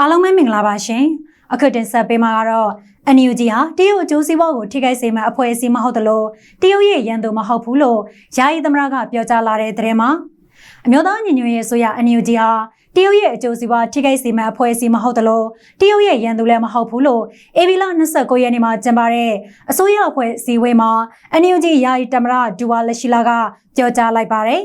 အားလုံးပဲမင်္ဂလာပါရှင်အခုတင်ဆက်ပေးမှာကတော့ NUG ဟာတရုတ်အကျိုးစီးပွားကိုထိခိုက်စေမယ့်အဖွဲ့အစည်းမဟုတ်သလိုတရုတ်ရဲ့ရန်သူမဟုတ်ဘူးလို့ယာယီသမရကပြောကြားလာတဲ့သတင်းမှာအမျိုးသားညီညွတ်ရေးဆိုရ NUG ဟာတရုတ်ရဲ့အကျိုးစီးပွားထိခိုက်စေမယ့်အဖွဲ့အစည်းမဟုတ်သလိုတရုတ်ရဲ့ရန်သူလည်းမဟုတ်ဘူးလို့အေဗီလာ29ရက်နေ့မှာကျင်းပတဲ့အစိုးရအဖွဲ့အစည်းအဝေးမှာ NUG ယာယီသမရဒူဝါလက်ရှိလာကပြောကြားလိုက်ပါတယ်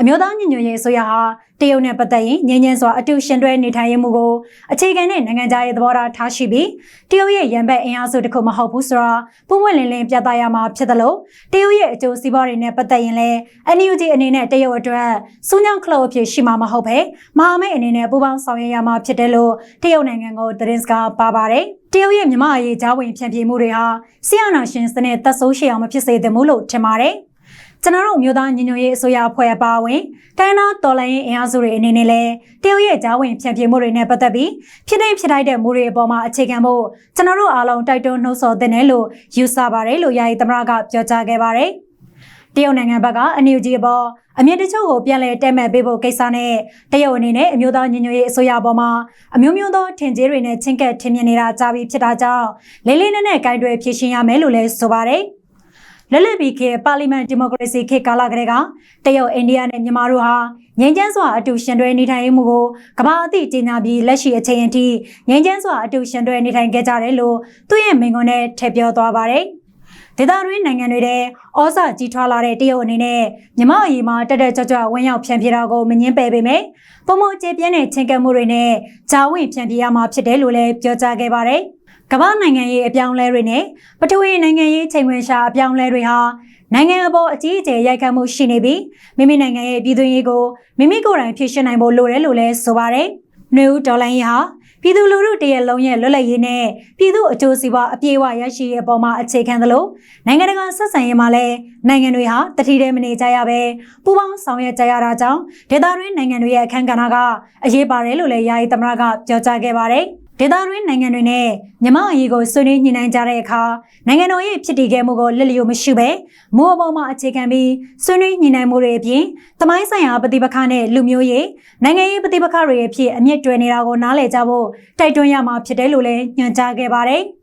အမျိုးသားညီညွတ်ရေးအစိုးရဟာတရုတ်နဲ့ပတ်သက်ရင်ငြင်းငြင်းစွာအတူရှင်တွဲနေထိုင်ရမှုကိုအခြေခံတဲ့နိုင်ငံခြားရေးသဘောထားထားရှိပြီးတရုတ်ရဲ့ရန်ဘက်အင်အားစုတစ်ခုမဟုတ်ဘူးဆိုတာပုံမှန်လင်းလင်းပြသရမှာဖြစ်တယ်လို့တရုတ်ရဲ့အကျိုးစီးပွားတွေနဲ့ပတ်သက်ရင်လည်း NUG အနေနဲ့တရုတ်အတွက်စူးညောင်းခလုတ်အဖြစ်ရှိမှာမဟုတ်ပဲမဟာမိတ်အနေနဲ့ပူးပေါင်းဆောင်ရွက်ရမှာဖြစ်တယ်လို့တရုတ်နိုင်ငံကိုသတင်းစကားပါပါတယ်တရုတ်ရဲ့မြမအရေးကြားဝင်ဖြန့်ဖြေမှုတွေဟာဆီယနာရှင်စနစ်သက်ဆိုးရှည်အောင်မဖြစ်စေသင့်ဘူးလို့ထင်ပါတယ်။ ကျွန်တော်တို့မျိုးသားညီညွတ်ရေးအစိုးရအဖွဲ့အပါအဝင်တိုင်းနာတော်လှန်ရေးအင်အားစုတွေအနေနဲ့လည်းတရုတ်ရဲ့ကြားဝင်ဖြန့်ဖြေမှုတွေနဲ့ပတ်သက်ပြီးဖြစ်နေဖြစ်ထိုက်တဲ့မှုတွေအပေါ်မှာအခြေခံဖို့ကျွန်တော်တို့အားလုံးတိုက်တွန်းနှိုးဆော်သင့်တယ်လို့ယူဆပါတယ်လို့ယာယီသမရကပြောကြားခဲ့ပါတယ်။တရုတ်နိုင်ငံဘက်ကအန်ယူဂျီအပေါ်အမြင့်တချို့ကိုပြန်လည်တဲမဲ့ပေးဖို့ကိစ္စနဲ့တရုတ်အနေနဲ့အမျိုးသားညီညွတ်ရေးအစိုးရပေါ်မှာအမျိုးမျိုးသောထင်ကြေးတွေနဲ့ချင်းကပ်ထင်မြင်နေတာကြားပြီးဖြစ်တာကြောင့်လေးလေးနက်နက်ဂိုင်းတွေဖြည့်ရှင်းရမယ်လို့လည်းဆိုပါတယ်။ လက်လက်ပြီးခေပါလီမန်ဒီမိုကရေစီခေကာလကလေးကတရုတ်အိန္ဒိယနဲ့မြန်မာတို့ဟာငြိမ်းချမ်းစွာအတူရှင်တွဲနေထိုင်မှုကိုကမ္ဘာအသည့်ကြီးညာပြီးလက်ရှိအချိန်အထိငြိမ်းချမ်းစွာအတူရှင်တွဲနေထိုင်ခဲ့ကြတယ်လို့သူ့ရဲ့မိန့်ခွန်းနဲ့ထည့်ပြောသွားပါတယ်ဒေသတွင်းနိုင်ငံတွေတဲ့ဩဇာကြီးထွားလာတဲ့တရုတ်အနေနဲ့မြမအရေးမှာတက်တက်ကြွကြွဝန်းရောက်ဖြန့်ပြတာကိုမငင်းပယ်ပေမဲ့ပုံမကျေပြင်းတဲ့ချင်းကပ်မှုတွေနဲ့ဂျာဝင်ဖြန့်ပြရမှာဖြစ်တယ်လို့လည်းပြောကြားခဲ့ပါတယ်။ ကမ္ဘာနိုင်ငံရေးအပြောင်းလဲတွေနဲ့ပထဝီနိုင်ငံရေးချိန်ခွင်ရှာအပြောင်းလဲတွေဟာနိုင်ငံအပေါ်အကြီးအကျယ်ရိုက်ခတ်မှုရှိနေပြီးမိမိနိုင်ငံရဲ့ပြည်သူရေးကိုမိမိကိုယ်တိုင်ဖြည့်ရှင်းနိုင်ဖို့လိုတယ်လို့လည်းဆိုပါတယ်။နှွေဦးဒေါ်လာရေးဟာပြည်သူလူထုတရက်လုံးရဲ့လွတ်လပ်ရေးနဲ့ပြည်သူအကျိုးစီးပွားအပြည့်အဝရရှိရေးအပေါ်မှာအခြေခံသလိုနိုင်ငံတကာဆက်ဆံရေးမှာလည်းနိုင်ငံတွေဟာတတိတဲမနေကြရပဲပူးပေါင်းဆောင်ရွက်ကြရတာကြောင့်ဒေသတွင်းနိုင်ငံတွေရဲ့အခမ်းကဏ္ဍကအရေးပါတယ်လို့လည်းယာယီသမရကပြောကြားခဲ့ပါတယ်။ ဒေသတွင်းနိုင်ငံတွေနဲ့မြမအရေးကိုဆွေးနွေးညှိနှိုင်းကြတဲ့အခါနိုင်ငံတော်ရဲ့ဖြစ်တည်ခဲ့မှုကိုလက်လျိုမရှိပဲမိုးအပေါ်မှာအခြေခံပြီးဆွေးနွေးညှိနှိုင်းမှုတွေအပြင်တမိုင်းဆိုင်ရာပဋိပက္ခနဲ့လူမျိုးရေးနိုင်ငံရေးပဋိပက္ခတွေအဖြစ်အမြင့်တွယ်နေတာကိုနားလည်ကြဖို့တိုက်တွန်းရမှာဖြစ်တယ်လို့လည်းညွှန်ကြားခဲ့ပါတယ်။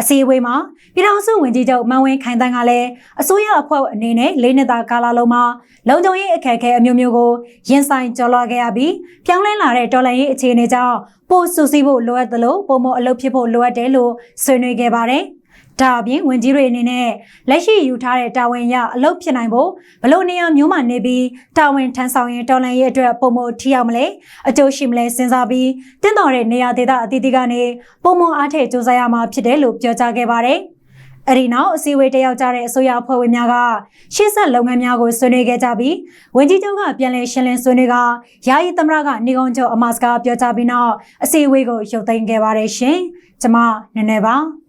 အစည်းအဝေးမှာပြည်ထောင်စုဝန်ကြီးချုပ်မန်ဝင်းခိုင်တန်းကလည်းအစိုးရအဖွဲ့အနေနဲ့လေးနှစ်တာကာလလုံးမှာလုံခြုံရေးအခက်အခဲအမျိုးမျိုးကိုရင်ဆိုင်ကျော်လွှာခဲ့ရပြီးပြောင်းလဲလာတဲ့တော်လှန်ရေးအခြေအနေကြောင့်ပို့ဆူဆီးဖို့လိုအပ်သလိုပုံမအလုပ်ဖြစ်ဖို့လိုအပ်တယ်လို့ဆွေးနွေးခဲ့ပါတယ်။ ဒါအပြင်ဝင်ကြီးတွေအနေနဲ့လက်ရှိယူထားတဲ့တာဝန်ရအလုပ်ဖြစ်နိုင်ဖို့ဘလို့နေရာမျိုးမှနေပြီးတာဝန်ထမ်းဆောင်ရင်တော်လှန်ရေးအတွက်ပုံမထီရောက်မလဲအကျိုးရှိမလဲစဉ်းစားပြီးတင့်တော်တဲ့နေရာဒေသအသီးသီးကနေပုံမအားထည့်စူးစမ်းရမှာဖြစ်တယ်လို့ပြောကြားခဲ့ပါတယ်အဲ့ဒီနောက်အစည်းအဝေးတက်ရောက်ကြတဲ့အစိုးရအဖွဲ့ဝင်များကရှေ့ဆက်လုပ်ငန်းများကိုဆွေးနွေးခဲ့ကြပြီးဝန်ကြီးချုပ်ကပြန်လည်ရှင်းလင်းဆွေးနွေးကယာယီသမရကနေကုန်းချုပ်အမတ်စကားပြောကြားပြီးနောက်အစည်းအဝေးကိုရုပ်သိမ်းခဲ့ပါတယ်ရှင်။ကျွန်မနည်းနည်းပါ။